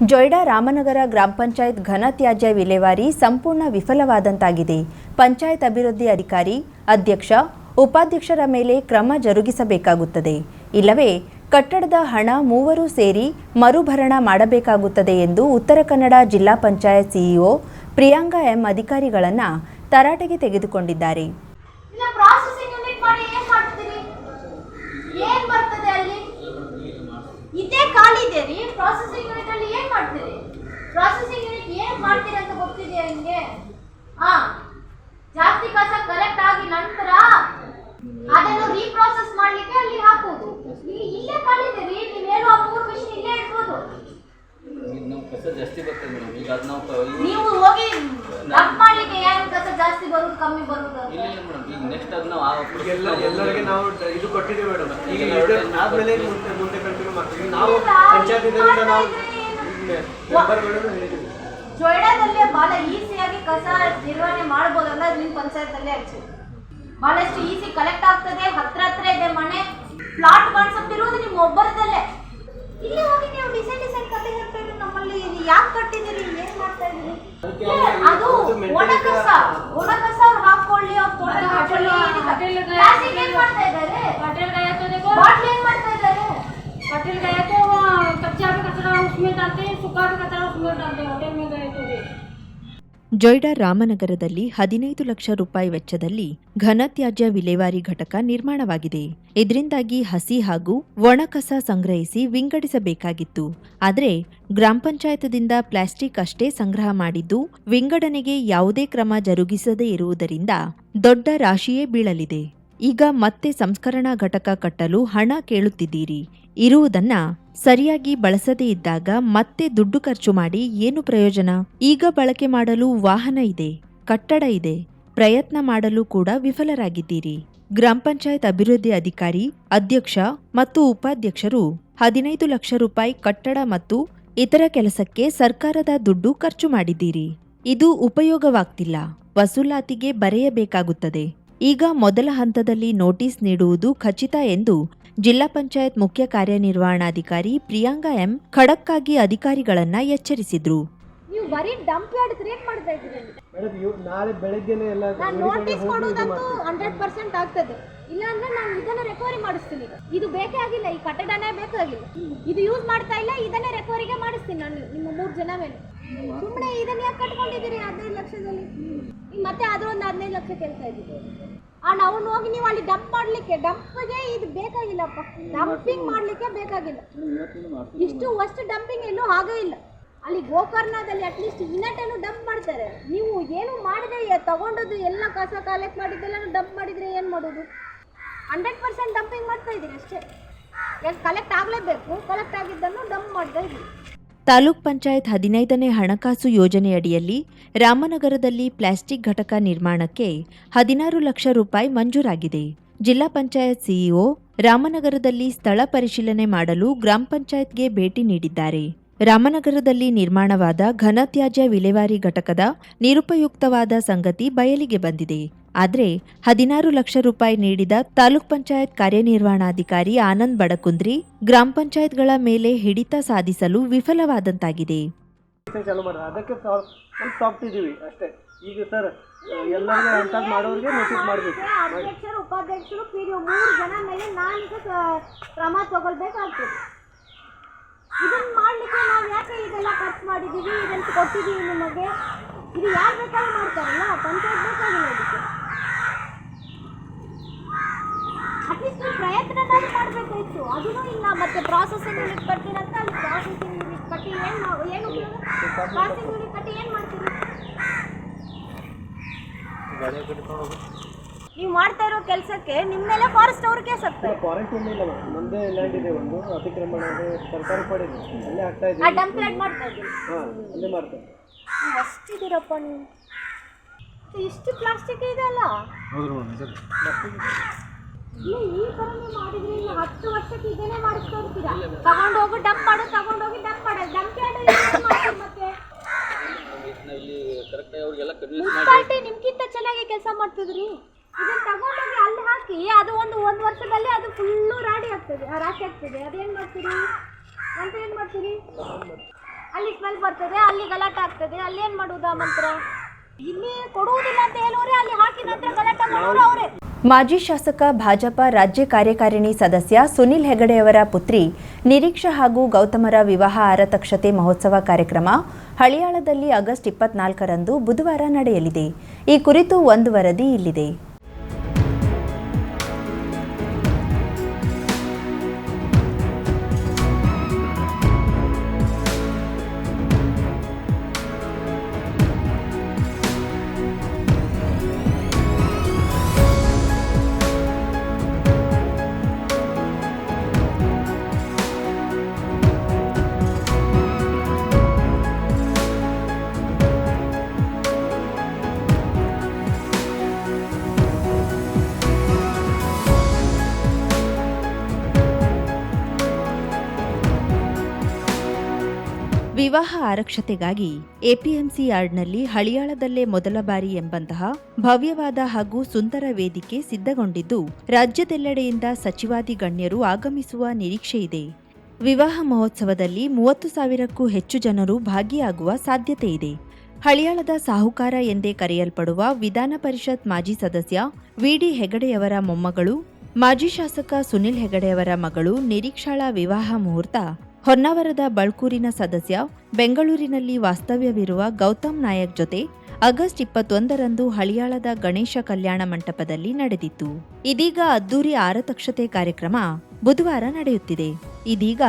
ಜೊಯ್ಡಾ ರಾಮನಗರ ಗ್ರಾಮ ಪಂಚಾಯತ್ ಘನತ್ಯಾಜ್ಯ ವಿಲೇವಾರಿ ಸಂಪೂರ್ಣ ವಿಫಲವಾದಂತಾಗಿದೆ. ಪಂಚಾಯತ್ ಅಭಿವೃದ್ಧಿ ಅಧಿಕಾರಿ, ಅಧ್ಯಕ್ಷ, ಉಪಾಧ್ಯಕ್ಷರ ಮೇಲೆ ಕ್ರಮ ಜರುಗಿಸಬೇಕಾಗುತ್ತದೆ. ಇಲ್ಲವೇ, ಕಟ್ಟಡದ ಹಣ ಮೂವರು ಸೇರಿ ಮರುಭರಣ ಮಾಡಬೇಕಾಗುತ್ತದೆ ಎಂದು ಉತ್ತರ ಕನ್ನಡ ಜಿಲ್ಲಾ ಪಂಚಾಯತ್ ಸಿಇಒ ಪ್ರಿಯಾಂಕಾ ಎಂ ಅಧಿಕಾರಿಗಳನ್ನು ತರಾಟೆಗೆ ತೆಗೆದುಕೊಂಡಿದ್ದಾರೆ ಇಲ್ಲ ಪ್ರಾಸೆಸಿಂಗ್ ಯೂನಿಟ್ ಮಾಡಿ ಏನ್ ಮಾಡ್ತೀರಿ ಏನ್ ಬರ್ತದೆ ಅಲ್ಲಿ ಇದೇ ಖಾಲಿ ಇದೆ ರೀ. ಪ್ರಾಸೆಸಿಂಗ್ ಯೂನಿಟ್ ಅಲ್ಲಿ ಏನ್ ಮಾಡ್ತೀರಿ? ಪ್ರಾಸೆಸಿಂಗ್ ಯೂನಿಟ್ ಏನ್ ಮಾಡ್ತೀರಿ ಅಂತ ಗೊತ್ತಿದೆಯಾ ನಿಮಗೆ? ಹಾ ಜಾಸ್ತಿ ಕಸ ಕಲೆಕ್ಟ್ ಆಗಿ ನಂತರ ಅದನ್ನು ರೀಪ್ರಾಸೆಸ್ ಮಾಡ್ಲಿಕ್ಕೆ ಅಲ್ಲಿ ಹಾಕುವುದು. ಇಲ್ಲಿ ಇಲ್ಲೇ ಖಾಲಿ ಇದೆ ರೀ ನೀವೇನು ಆ ಮೂರು ಮಿಷಿನ್ ಇಲ್ಲೇ ಇಡ್ಬೋದು ಈಗ ನಾವು ಕಸ ಜಾಸ್ತಿ ಬರ್ತದೆ ಮೇಡಮ್. ಈಗ ಅದು ನಾವು ನೀವು ಹೋಗಿ ಮಾಡ್ಲಿಕ್ಕೆ ಏನು ಕಸ ಜಾಸ್ತಿ ಬರುದು ಕಮ್ಮಿ ಬರುದು ಇಲ್ಲ ಇಲ್ಲ ಮೇಡಮ್. ಈಗ ನೆಕ್ಸ್ಟ್ ಅದು ನಾವು ಆ ಎಲ್ಲ ಎಲ್ಲರಿಗೆ ನಾವು ಇದು ಕೊಟ್ಟಿದ್ದೇವೆ ಮೇಡಮ್. ಈಗ ಇದು ಆದ್ಮೇಲೆ ಮುಂದೆ ಮುಂದೆ ಕಂಟಿನ್ಯೂ ಮಾಡ್ತೀವಿ. ನಾವು ಇಲ್ಲ, ಪಂಚಾಯತ್ ಇದು ಇದರಿಂದ ನಾವು ಮಾಡ್ತಾ ಮೆಂಬರ್ಗಳನ್ನು ಹೇಳಿದ್ದೀವಿ. ಜೊಯ್ಡಾದಲ್ಲಿ ಬಹಳ ಈಸಿಯಾಗಿ ಕಸ ನಿರ್ವಹಣೆ ಮಾಡ್ಬೋದು ಅಂದ್ರೆ ನಿಮ್ಮ ಪಂಚಾಯತಲ್ಲೇ ಬಹಳಷ್ಟು ಈಸಿ ಕಲೆಕ್ಟ್ ಆಗ್ತದೆ ಹತ್ರ ಹತ್ರ ಇದೆ ಮನೆ. ಪ್ಲಾಟ್ ಕಾನ್ಸೆಪ್ಟ್ ಇರುವುದು ನಿಮ್ಮ ಒಬ್ಬರದಲ್ಲೇ ಇಲ್ಲಿ ಹೋಗಿ ನೀವು ಡಿಸೈನ್ ಡಿಸೈನ್ ಕತೆ ಹೇಳ್ತೀರಿ ನಮ್ಮಲ್ಲಿ ಇದು ಯಾಕೆ ಕಟ್ಟಿದ್ದೀರಿ ಏನ್ ಮಾಡ್ತಾ ಇದ್ದೀರಿ ಅದಕ್ಕೆ ಏ, ಅವ್ರು ಅದು ಇವತ್ತು ಒಣ maintenance ಕಸ ಒಣ ಕಸ ಅವ್ರು ಹಾಕೊಳ್ಳಿ ಅವ್ರು ತೋಟ ಹಾಕೊಳ್ಳಿ ಪ್ಲಾಸ್ಟಿಕ್ ಏನ್ ಮಾಡ್ತಾ ಇದ್ದಾರೆ होटल गया तो देखो ಬಾಟ್ಲಿ ಏನ್ ಮಾಡ್ತಾ ಇದ್ದಾರೆ होटल गया तो वो कच्चा भी कचरा उसमें डालते हैं सूखा भी कचरा उसमें डालते हैं होटल में गए तो भी ಜೊಯ್ಡಾ ರಾಮನಗರದಲ್ಲಿ ಹದಿನೈದು ಲಕ್ಷ ರೂಪಾಯಿ ವೆಚ್ಚದಲ್ಲಿ ಘನತ್ಯಾಜ್ಯ ವಿಲೇವಾರಿ ಘಟಕ ನಿರ್ಮಾಣವಾಗಿದೆ. ಇದರಿಂದಾಗಿ ಹಸಿ ಹಾಗೂ ಒಣ ಕಸ ಸಂಗ್ರಹಿಸಿ ವಿಂಗಡಿಸಬೇಕಾಗಿತ್ತು. ಆದರೆ ಗ್ರಾಮ ಪಂಚಾಯತದಿಂದ ಪ್ಲಾಸ್ಟಿಕ್ ಅಷ್ಟೇ ಸಂಗ್ರಹ ಮಾಡಿದ್ದು ವಿಂಗಡಣೆಗೆ ಯಾವುದೇ ಕ್ರಮ ಜರುಗಿಸದೇ ಇರುವುದರಿಂದ ದೊಡ್ಡ ರಾಶಿಯೇ ಬೀಳಲಿದೆ. ಈಗ ಮತ್ತೆ ಸಂಸ್ಕರಣಾ ಘಟಕ ಕಟ್ಟಲು ಹಣ ಕೇಳುತ್ತಿದ್ದೀರಿ. ಇರುವುದನ್ನ ಸರಿಯಾಗಿ ಬಳಸದೇ ಇದ್ದಾಗ ಮತ್ತೆ ದುಡ್ಡು ಖರ್ಚು ಮಾಡಿ ಏನು ಪ್ರಯೋಜನ? ಈಗ ಬಳಕೆ ಮಾಡಲು ವಾಹನ ಇದೆ, ಕಟ್ಟಡ ಇದೆ, ಪ್ರಯತ್ನ ಮಾಡಲು ಕೂಡ ವಿಫಲರಾಗಿದ್ದೀರಿ. ಗ್ರಾಮ ಪಂಚಾಯತ್ ಅಭಿವೃದ್ಧಿ ಅಧಿಕಾರಿ, ಅಧ್ಯಕ್ಷ ಮತ್ತು ಉಪಾಧ್ಯಕ್ಷರು ಹದಿನೈದು ಲಕ್ಷ ರೂಪಾಯಿ ಕಟ್ಟಡ ಮತ್ತು ಇತರ ಕೆಲಸಕ್ಕೆ ಸರ್ಕಾರದ ದುಡ್ಡು ಖರ್ಚು ಮಾಡಿದ್ದೀರಿ. ಇದು ಉಪಯೋಗವಾಗ್ತಿಲ್ಲ, ವಸೂಲಾತಿಗೆ ಬರೆಯಬೇಕಾಗುತ್ತದೆ. ಈಗ ಮೊದಲ ಹಂತದಲ್ಲಿ ನೋಟಿಸ್ ನೀಡುವುದು ಖಚಿತ ಎಂದು ಜಿಲ್ಲಾ ಪಂಚಾಯತ್ ಮುಖ್ಯ ಕಾರ್ಯನಿರ್ವಹಣಾಧಿಕಾರಿ ಪ್ರಿಯಾಂಕಾ ಎಂ ಖಡಕ್ಕಾಗಿ ಆಗಿ ಅಧಿಕಾರಿಗಳನ್ನ ಎಚ್ಚರಿಸಿದ್ರು. ನೀವು ಬರೀ ಡಂಪ್ ಯಾರ್ಡ್ ಕ್ರಿಯೇಟ್ ಮಾಡ್ತಾ ಇದ್ದೀರಿ ಮೇಡಮ್ ಇವ್ ನಾಳೆ ಬೆಳಗ್ಗೆನೆ ಎಲ್ಲ ನಾನು ನೋಟಿಸ್ ಕೊಡೋದಂತೂ ಹಂಡ್ರೆಡ್ ಪರ್ಸೆಂಟ್ ಆಗ್ತದೆ. ಇಲ್ಲ ಅಂದ್ರೆ ನಾನು ಇದನ್ನ ರಿಕವರಿ ಮಾಡಿಸ್ತೀನಿ. ಈಗ ಇದು ಬೇಕೇ ಆಗಿಲ್ಲ ಈ ಕಟ್ಟಡನೇ ಬೇಕಾಗಿಲ್ಲ ಇದು ಯೂಸ್ ಮಾಡ್ತಾ ಇಲ್ಲ ಇದನ್ನೇ ರಿಕವರಿಗೆ ಮಾಡಿಸ್ತೀನಿ ನಾನು ನಿಮ್ಮ ಮೂರು ಜನ ಮೇಲೆ. ಸುಮ್ಮನೆ ಇದನ್ನ ಯಾಕೆ ಕಟ್ಕೊಂಡಿದ್ದೀರಿ? ಹದಿನೈದು ಲಕ್ಷದಲ್ಲಿ. ಈಗ ಮತ್ತೆ ಅದ್ರ ಒಂದು ಹದಿನೈದು ಲಕ್ಷ ಕೇಳ್ತಾ ಇದ್ದೀರಿ. ಆ, ಅವನು ಹೋಗಿ ನೀವು ಅಲ್ಲಿ ಡಂಪ್ ಮಾಡ್ಲಿಕ್ಕೆ ಡಂಪ್ಗೆ ಇದು ಬೇಕಾಗಿಲ್ಲಪ್ಪ ಡಂಪಿಂಗ್ ಮಾಡ್ಲಿಕ್ಕೆ ಬೇಕಾಗಿಲ್ಲ. ಇಷ್ಟು ಅಷ್ಟು ಡಂಪಿಂಗ್ ಎಲ್ಲೂ ಆಗೇ ಇಲ್ಲ. ಅಲ್ಲಿ ಗೋಕರ್ಣದಲ್ಲಿ ಅಟ್ಲೀಸ್ಟ್ ಇನ್ನಟನ್ನು ಡಂಪ್ ಮಾಡ್ತಾರೆ. ನೀವು ಏನು ಮಾಡಿದ್ರೆ ತಗೊಂಡದ್ದು ಎಲ್ಲ ಕಸ ಕಲೆಕ್ಟ್ ಮಾಡಿದ್ದೆಲ್ಲ ಡಂಪ್ ಮಾಡಿದ್ರೆ ಏನು ಮಾಡೋದು? ಹಂಡ್ರೆಡ್ ಪರ್ಸೆಂಟ್ ಡಂಪಿಂಗ್ ಮಾಡ್ತಾ ಇದ್ದೀನಿ ಅಷ್ಟೇ. ಕಲೆಕ್ಟ್ ಆಗಲೇಬೇಕು? ಕಲೆಕ್ಟ್ ಆಗಿದ್ದನ್ನು ಡಂಪ್ ಮಾಡ್ತಾ ಇದ್ದೀವಿ ತಾಲೂಕ್ ಪಂಚಾಯತ್ ಹದಿನೈದನೇ ಹಣಕಾಸು ಯೋಜನೆಯಡಿಯಲ್ಲಿ ರಾಮನಗರದಲ್ಲಿ ಪ್ಲಾಸ್ಟಿಕ್ ಘಟಕ ನಿರ್ಮಾಣಕ್ಕೆ ಹದಿನಾರು ಲಕ್ಷ ರೂಪಾಯಿ ಮಂಜೂರಾಗಿದೆ. ಜಿಲ್ಲಾ ಪಂಚಾಯತ್ ಸಿಇಒ ರಾಮನಗರದಲ್ಲಿ ಸ್ಥಳ ಪರಿಶೀಲನೆ ಮಾಡಲು ಗ್ರಾಮ ಪಂಚಾಯತ್ಗೆ ಭೇಟಿ ನೀಡಿದ್ದಾರೆ. ರಾಮನಗರದಲ್ಲಿ ನಿರ್ಮಾಣವಾದ ಘನತ್ಯಾಜ್ಯ ವಿಲೇವಾರಿ ಘಟಕದ ನಿರುಪಯುಕ್ತವಾದ ಸಂಗತಿ ಬಯಲಿಗೆ ಬಂದಿದೆ. ಆದರೆ ಹದಿನಾರು ಲಕ್ಷ ರೂಪಾಯಿ ನೀಡಿದ ತಾಲೂಕ್ ಪಂಚಾಯತ್ ಕಾರ್ಯನಿರ್ವಹಣಾಧಿಕಾರಿ ಆನಂದ್ ಬಡಕುಂದ್ರಿ ಗ್ರಾಮ ಪಂಚಾಯತ್ಗಳ ಮೇಲೆ ಹಿಡಿತ ಸಾಧಿಸಲು ವಿಫಲವಾದಂತಾಗಿದೆ. ಕೆಲಸ ಚಾಲು ಮಾಡೋದು ಅದಕ್ಕೆ ಅಷ್ಟೇ. ಈಗ ಸರ್ ಎಲ್ಲರಿಗೂ ಅಂತಾಜ್ ಮಾಡೋರಿಗೆ ನೋಟಿಸ್ ಮಾಡಬೇಕು. ಅಧ್ಯಕ್ಷರು ಉಪಾಧ್ಯಕ್ಷರು ಪಿ ಡಿ ಮೂರು ಜನ ಮೇಲೆ ನಾನೀಗ ಕ್ರಮ ತಗೊಳ್ಬೇಕಾಗ್ತದೆ ಇದನ್ನ ಮಾಡ್ಲಿಕ್ಕೆ ನಾವು ಯಾಕೆ ಇದೆಲ್ಲ ಖರ್ಚು ಮಾಡಿದ್ದೀವಿ ಇದನ್ನು ಕೊಟ್ಟಿದ್ದೀವಿ ನಿಮಗೆ? ಇದು ಯಾರು ಬೇಕಾದ್ರೂ ಮಾಡ್ತಾರಲ್ಲ, ಪಂಚಾಯತ್ ಬೇಕಾಗಿಲ್ಲ ಅದಕ್ಕೆ ಅಟ್ಲೀಸ್ಟ್ ಪ್ರಯತ್ನ ಮಾಡಬೇಕಾಯ್ತು. ಅದೂ ಇಲ್ಲ, ಮತ್ತೆ ಪ್ರಾಸೆಸಿಂಗ್ ಯೂನಿಟ್ ಕಟ್ಟಿರಂತ ಅಲ್ಲಿ ಪ್ರಾಸೆಸಿಂಗ್ ಯೂನಿಟ್ ಕಟ್ಟಿ ಏನು ನಾವು ಏನು ಪ್ರಾಸೆಸಿಂಗ್ ಯೂನಿಟ್ ಕಟ್ಟಿ ಏನು ಮಾಡ್ತೀವಿ ನೀವು ಮಾಡ್ತಾ ಇರೋ ಕೆಲಸಕ್ಕೆ ನಿಮ್ಮ ಮೇಲೆ ಫಾರೆಸ್ಟ್ ಅವರು ಕೇಸ್ ಹಾಕ್ತಾರೆ. ಫಾರೆಸ್ಟ್ ಒಂದು ಇಲ್ಲ ಮೇಡಮ್ ನಮ್ಮದೇ ಲ್ಯಾಂಡ್ ಇದೆ ಒಂದು ಅತಿಕ್ರಮಣ ಇದೆ ಸರ್ಕಾರ ಪಡೆದು ಅಲ್ಲೇ ಆಗ್ತಾ ಆ ಇದ್ದೀವಿ ಡಂಪ್ ಲ್ಯಾಂಡ್ ಮಾಡ್ತಾ ಇದ್ದೀವಿ. ಹಾಂ ಅಲ್ಲೇ ಮಾಡ್ತಾರೆ ನೀವು ಅಷ್ಟಿದ್ದೀರಪ್ಪ ನೀವು? ಇಷ್ಟು ಪ್ಲಾಸ್ಟಿಕ್ ಇದೆ ಅಲ್ಲ? ಇಲ್ಲ ಈ ಥರ ನೀವು ಮಾಡಿದ್ರೆ ಇನ್ನು ಹತ್ತು ವರ್ಷಕ್ಕೆ ಇದನ್ನೇ ಮಾಡಿಸ್ತಾ ಇರ್ತೀರಾ? ತಗೊಂಡೋಗಿ ಡಂಪ್ ಮಾಡು ತಗೊಂಡೋಗಿ ಡಂಪ್ ಮಾಡೋದು ಡಂಪ್ ಯಾರ್ಡ್ ಮಾಡ್ತೀರಿ ಮತ್ತೆ? ಇಲ್ಲಿ ಕರೆಕ್ಟಾಗಿ ಅವ್ರಿಗೆಲ್ಲ ಕನ್ವಿನ್ಸ್ ಮಾಡಿ ಮುನ್ಸಿಪಾಲ್ಟಿ ನಿಮ್ಗಿಂತ ಚೆನ್ನಾಗಿ ಕೆಲಸ ಮಾಡ್ತಿದ್ರಿ. ಇದನ್ನ ತಗೊಂಡೋಗಿ ಅಲ್ಲಿ ಹಾಕಿ. ಅದು ಒಂದು ಒಂದು ವರ್ಷದಲ್ಲಿ ಅದು ಫುಲ್ಲು ರಾಡಿ ಆಗ್ತದೆ. ರಾಶಿ ಆಗ್ತದೆ. ಅದೇನು ಮಾಡ್ತೀರಿ? ಅಂತ ಏನು ಮಾಡ್ತೀರಿ? ಅಲ್ಲಿ ಸ್ಮೆಲ್ ಬರ್ತದೆ, ಅಲ್ಲಿ ಗಲಾಟೆ ಆಗ್ತದೆ. ಅಲ್ಲಿ ಏನ್ ಆ ಮಂತ್ರ? ಇಲ್ಲಿ ಕೊಡುವುದಿಲ್ಲ ಅಂತ ಹೇಳೋರೆ ಅಲ್ಲಿ ಹಾಕಿ ನಂತರ ಗಲಾಟೆ ಮಾಡೋರು ಅವರೇ. ಮಾಜಿ ಶಾಸಕ, ಭಾಜಪ, ರಾಜ್ಯ ಕಾರ್ಯಕಾರಿಣಿ ಸದಸ್ಯ ಸುನಿಲ್ ಹೆಗಡೆಯವರ ಪುತ್ರಿ ನಿರೀಕ್ಷಾ ಹಾಗೂ ಗೌತಮರ ವಿವಾಹ ಆರತಕ್ಷತೆ ಮಹೋತ್ಸವ ಕಾರ್ಯಕ್ರಮ ಹಳಿಯಾಳದಲ್ಲಿ ಆಗಸ್ಟ್ ಇಪ್ಪತ್ನಾಲ್ಕರಂದು ಬುಧವಾರ ನಡೆಯಲಿದೆ. ಈ ಕುರಿತು ಒಂದು ವರದಿ ಇಲ್ಲಿದೆ. ವಿವಾಹ ಆರಕ್ಷತೆಗಾಗಿ ಎಪಿಎಂಸಿ ಯಾರ್ಡ್ನಲ್ಲಿ ಹಳಿಯಾಳದಲ್ಲೇ ಮೊದಲ ಬಾರಿ ಎಂಬಂತಹ ಭವ್ಯವಾದ ಹಾಗೂ ಸುಂದರ ವೇದಿಕೆ ಸಿದ್ಧಗೊಂಡಿದ್ದು, ರಾಜ್ಯದೆಲ್ಲೆಡೆಯಿಂದ ಸಚಿವಾದಿ ಗಣ್ಯರು ಆಗಮಿಸುವ ನಿರೀಕ್ಷೆಯಿದೆ ವಿವಾಹ ಮಹೋತ್ಸವದಲ್ಲಿ ಮೂವತ್ತು ಸಾವಿರಕ್ಕೂ ಹೆಚ್ಚು ಜನರು ಭಾಗಿಯಾಗುವ ಸಾಧ್ಯತೆ ಇದೆ. ಹಳಿಯಾಳದ ಸಾಹುಕಾರ ಎಂದೇ ಕರೆಯಲ್ಪಡುವ ವಿಧಾನ ಪರಿಷತ್ ಮಾಜಿ ಸದಸ್ಯ ವಿಡಿ ಹೆಗಡೆಯವರ ಮೊಮ್ಮಗಳು, ಮಾಜಿ ಶಾಸಕ ಸುನಿಲ್ ಹೆಗಡೆಯವರ ಮಗಳು ನಿರೀಕ್ಷಾಳ ವಿವಾಹ ಮುಹೂರ್ತ ಹೊನ್ನಾವರದ ಬಳ್ಕೂರಿನ ಸದಸ್ಯ, ಬೆಂಗಳೂರಿನಲ್ಲಿ ವಾಸ್ತವ್ಯವಿರುವ ಗೌತಮ್ ನಾಯಕ್ ಜೊತೆ ಆಗಸ್ಟ್ ಇಪ್ಪತ್ತೊಂದರಂದು ಹಳಿಯಾಳದ ಗಣೇಶ ಕಲ್ಯಾಣ ಮಂಟಪದಲ್ಲಿ ನಡೆದಿತ್ತು. ಇದೀಗ ಅದ್ದೂರಿ ಆರತಕ್ಷತೆ ಕಾರ್ಯಕ್ರಮ ಬುಧವಾರ ನಡೆಯುತ್ತಿದೆ. ಇದೀಗ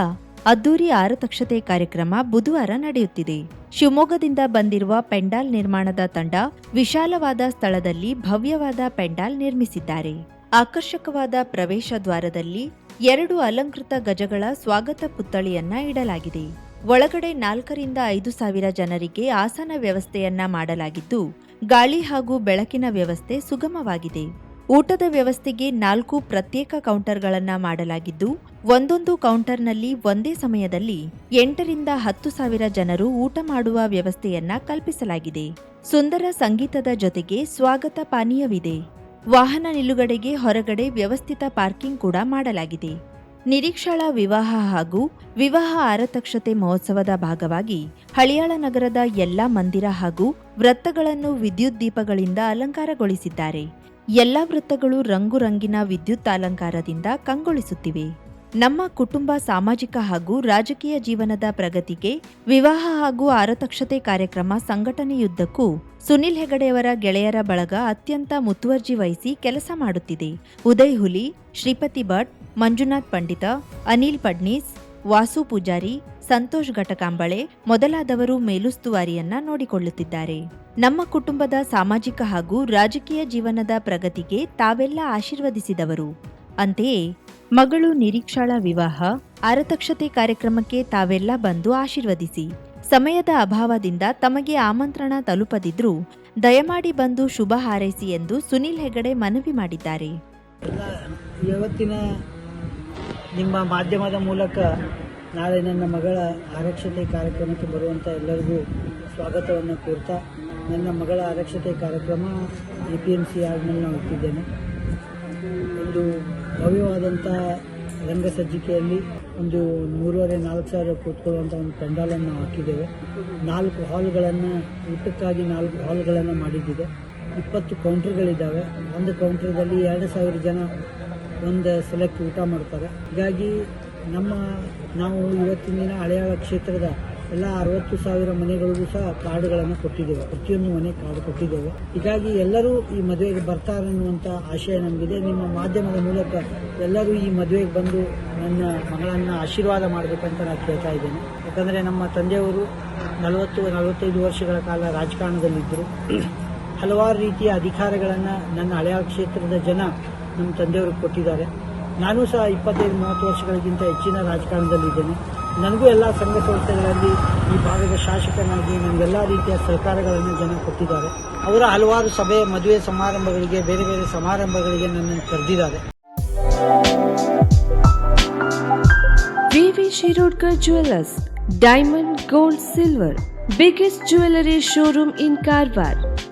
ಅದ್ದೂರಿ ಆರತಕ್ಷತೆ ಕಾರ್ಯಕ್ರಮ ಬುಧವಾರ ನಡೆಯುತ್ತಿದೆ. ಶಿವಮೊಗ್ಗದಿಂದ ಬಂದಿರುವ ಪೆಂಡಾಲ್ ನಿರ್ಮಾಣದ ತಂಡ ವಿಶಾಲವಾದ ಸ್ಥಳದಲ್ಲಿ ಭವ್ಯವಾದ ಪೆಂಡಾಲ್ ನಿರ್ಮಿಸಿದ್ದಾರೆ. ಆಕರ್ಷಕವಾದ ಪ್ರವೇಶ ದ್ವಾರದಲ್ಲಿ ಎರಡು ಅಲಂಕೃತ ಗಜಗಳ ಸ್ವಾಗತ ಪುತ್ಥಳಿಯನ್ನ ಇಡಲಾಗಿದೆ. ಒಳಗಡೆ ನಾಲ್ಕರಿಂದ ಐದು ಸಾವಿರ ಜನರಿಗೆ ಆಸನ ವ್ಯವಸ್ಥೆಯನ್ನ ಮಾಡಲಾಗಿದ್ದು, ಗಾಳಿ ಹಾಗೂ ಬೆಳಕಿನ ವ್ಯವಸ್ಥೆ ಸುಗಮವಾಗಿದೆ. ಊಟದ ವ್ಯವಸ್ಥೆಗೆ ನಾಲ್ಕು ಪ್ರತ್ಯೇಕ ಕೌಂಟರ್ಗಳನ್ನು ಮಾಡಲಾಗಿದ್ದು, ಒಂದೊಂದು ಕೌಂಟರ್ನಲ್ಲಿ ಒಂದೇ ಸಮಯದಲ್ಲಿ ಎಂಟರಿಂದ ಹತ್ತು ಸಾವಿರ ಜನರು ಊಟ ಮಾಡುವ ವ್ಯವಸ್ಥೆಯನ್ನ ಕಲ್ಪಿಸಲಾಗಿದೆ. ಸುಂದರ ಸಂಗೀತದ ಜೊತೆಗೆ ಸ್ವಾಗತ ಪಾನೀಯವಿದೆ. ವಾಹನ ನಿಲುಗಡೆಗೆ ಹೊರಗಡೆ ವ್ಯವಸ್ಥಿತ ಪಾರ್ಕಿಂಗ್ ಕೂಡ ಮಾಡಲಾಗಿದೆ. ನಿರೀಕ್ಷಾಳ ವಿವಾಹ ಹಾಗೂ ವಿವಾಹ ಆರತಕ್ಷತೆ ಮಹೋತ್ಸವದ ಭಾಗವಾಗಿ ಹಳಿಯಾಳ ನಗರದ ಎಲ್ಲಾ ಮಂದಿರ ಹಾಗೂ ವೃತ್ತಗಳನ್ನು ವಿದ್ಯುತ್ ದೀಪಗಳಿಂದ ಅಲಂಕಾರಗೊಳಿಸಿದ್ದಾರೆ. ಎಲ್ಲಾ ವೃತ್ತಗಳು ರಂಗು ರಂಗಿನ ವಿದ್ಯುತ್ ಅಲಂಕಾರದಿಂದ ಕಂಗೊಳಿಸುತ್ತಿವೆ. ನಮ್ಮ ಕುಟುಂಬ ಸಾಮಾಜಿಕ ಹಾಗೂ ರಾಜಕೀಯ ಜೀವನದ ಪ್ರಗತಿಗೆ ವಿವಾಹ ಹಾಗೂ ಆರತಕ್ಷತೆ ಕಾರ್ಯಕ್ರಮ ಸಂಘಟನೆಯುದ್ದಕ್ಕೂ ಸುನಿಲ್ ಹೆಗಡೆಯವರ ಗೆಳೆಯರ ಬಳಗ ಅತ್ಯಂತ ಮುತುವರ್ಜಿ ವಹಿಸಿ ಕೆಲಸ ಮಾಡುತ್ತಿದೆ. ಉದಯ್ ಹುಲಿ, ಶ್ರೀಪತಿ ಭಟ್, ಮಂಜುನಾಥ್ ಪಂಡಿತ, ಅನಿಲ್ ಪಡ್ನೀಸ್, ವಾಸು ಪೂಜಾರಿ, ಸಂತೋಷ್ ಘಟಕಾಂಬಳೆ ಮೊದಲಾದವರು ಮೇಲುಸ್ತುವಾರಿಯನ್ನ ನೋಡಿಕೊಳ್ಳುತ್ತಿದ್ದಾರೆ. ನಮ್ಮ ಕುಟುಂಬದ ಸಾಮಾಜಿಕ ಹಾಗೂ ರಾಜಕೀಯ ಜೀವನದ ಪ್ರಗತಿಗೆ ತಾವೆಲ್ಲ ಆಶೀರ್ವದಿಸಿದವರು. ಅಂತೆಯೇ ಮಗಳು ನಿರೀಕ್ಷಾಳ ವಿವಾಹ, ಅರತಕ್ಷತೆ ಕಾರ್ಯಕ್ರಮಕ್ಕೆ ತಾವೆಲ್ಲ ಬಂದು ಆಶೀರ್ವದಿಸಿ. ಸಮಯದ ಅಭಾವದಿಂದ ತಮಗೆ ಆಮಂತ್ರಣ ತಲುಪದಿದ್ರೂ ದಯಮಾಡಿ ಬಂದು ಶುಭ ಹಾರೈಸಿ ಎಂದು ಸುನಿಲ್ ಹೆಗಡೆ ಮನವಿ ಮಾಡಿದ್ದಾರೆ. ಇವತ್ತಿನ ನಿಮ್ಮ ಮಾಧ್ಯಮದ ಮೂಲಕ ನಾಳೆ ನನ್ನ ಮಗಳ ಆರಕ್ಷತೆ ಕಾರ್ಯಕ್ರಮಕ್ಕೆ ಬರುವಂಥ ಎಲ್ಲರಿಗೂ ಸ್ವಾಗತವನ್ನು ಕೋರ್ತಾ ನನ್ನ ಮಗಳ ಆರಕ್ಷತೆ ಕಾರ್ಯಕ್ರಮ ಎ ಪಿ ಎಂ ಸಿ ಇಟ್ಟಿದ್ದೇನೆ. ಒಂದು ಭವ್ಯವಾದಂಥ ರಂಗಸಜ್ಜಿಕೆಯಲ್ಲಿ ಒಂದು ಮೂರುವರೆ, ನಾಲ್ಕು ಸಾವಿರ ಕೂತ್ಕೊಳ್ಳುವಂಥ ಒಂದು ಪೆಂಡಾಲನ್ನು ಹಾಕಿದ್ದೇವೆ. ನಾಲ್ಕು ಹಾಲ್ಗಳನ್ನು, ಊಟಕ್ಕಾಗಿ ನಾಲ್ಕು ಹಾಲ್ಗಳನ್ನು ಮಾಡಿದ್ದಿದೆ ಇಪ್ಪತ್ತು ಕೌಂಟರ್ಗಳಿದ್ದಾವೆ. ಒಂದು ಕೌಂಟರ್ದಲ್ಲಿ ಎರಡು ಸಾವಿರ ಜನ ಒಂದು ಸಲಕ್ಕೆ ಊಟ ಮಾಡ್ತಾರೆ. ಹೀಗಾಗಿ ನಮ್ಮ ನಾವು ಇವತ್ತಿನ ದಿನ ಹಳೆಯಾಳ ಕ್ಷೇತ್ರದ ಎಲ್ಲ ಅರವತ್ತು ಸಾವಿರ ಮನೆಗಳಿಗೂ ಸಹ ಕಾರ್ಡ್ಗಳನ್ನು ಕೊಟ್ಟಿದ್ದೇವೆ. ಪ್ರತಿಯೊಂದು ಮನೆ ಕಾರ್ಡ್ ಕೊಟ್ಟಿದ್ದೇವೆ. ಹೀಗಾಗಿ ಎಲ್ಲರೂ ಈ ಮದುವೆಗೆ ಬರ್ತಾರೆ ಅನ್ನುವಂಥ ಆಶಯ ನಮಗಿದೆ. ನಿಮ್ಮ ಮಾಧ್ಯಮದ ಮೂಲಕ ಎಲ್ಲರೂ ಈ ಮದುವೆಗೆ ಬಂದು ನನ್ನ ಮಗಳನ್ನು ಆಶೀರ್ವಾದ ಮಾಡಬೇಕಂತ ನಾನು ಕೇಳ್ತಾ ಇದ್ದೇನೆ. ಯಾಕಂದರೆ ನಮ್ಮ ತಂದೆಯವರು ನಲವತ್ತು, ನಲವತ್ತೈದು ವರ್ಷಗಳ ಕಾಲ ರಾಜಕಾರಣದಲ್ಲಿದ್ದರು. ಹಲವಾರು ರೀತಿಯ ಅಧಿಕಾರಗಳನ್ನು ನನ್ನ ಹಳೆಯ ಕ್ಷೇತ್ರದ ಜನ ನಮ್ಮ ತಂದೆಯವ್ರಿಗೆ ಕೊಟ್ಟಿದ್ದಾರೆ. ನಾನು ಸಹ ಇಪ್ಪತ್ತೈದು, ಮೂವತ್ತು ವರ್ಷಗಳಿಗಿಂತ ಹೆಚ್ಚಿನ ರಾಜಕಾರಣದಲ್ಲಿದ್ದೇನೆ. ನನಗೂ ಎಲ್ಲ ಸಂಘ ಸಂಸ್ಥೆಗಳಲ್ಲಿ ಈ ಭಾಗದ ಶಾಸಕನಾಗಿ ನನಗೆಲ್ಲ ರೀತಿಯ ಸಹಕಾರಗಳನ್ನು ಜನ ಕೊಟ್ಟಿದ್ದಾರೆ. ಅವರ ಹಲವಾರು ಸಭೆ, ಮದುವೆ ಸಮಾರಂಭಗಳಿಗೆ, ಬೇರೆ ಬೇರೆ ಸಮಾರಂಭಗಳಿಗೆ ನನ್ನನ್ನು ಕರೆದಿದ್ದಾರೆ. V V Shirodkar jewellers diamond, gold, silver, biggest jewellery showroom in Karwar.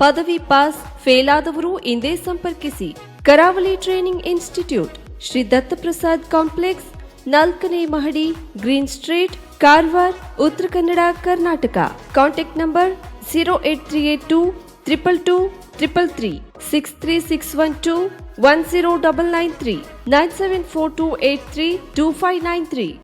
ಪದವಿ ಪಾಸ್ ಫೇಲ್ ಆದವರು ಇಂದೇ ಸಂಪರ್ಕಿಸಿ. Karavali training institute, Shri Dattaprasad complex, ನಾಲ್ಕನೇ ಮಹಡಿ, green street, Karwar, Uttara Kannada, Karnataka. Contact number zero eight three eight two triple two triple three six three six one two one zero double nine three nine seven four two eight three two five nine three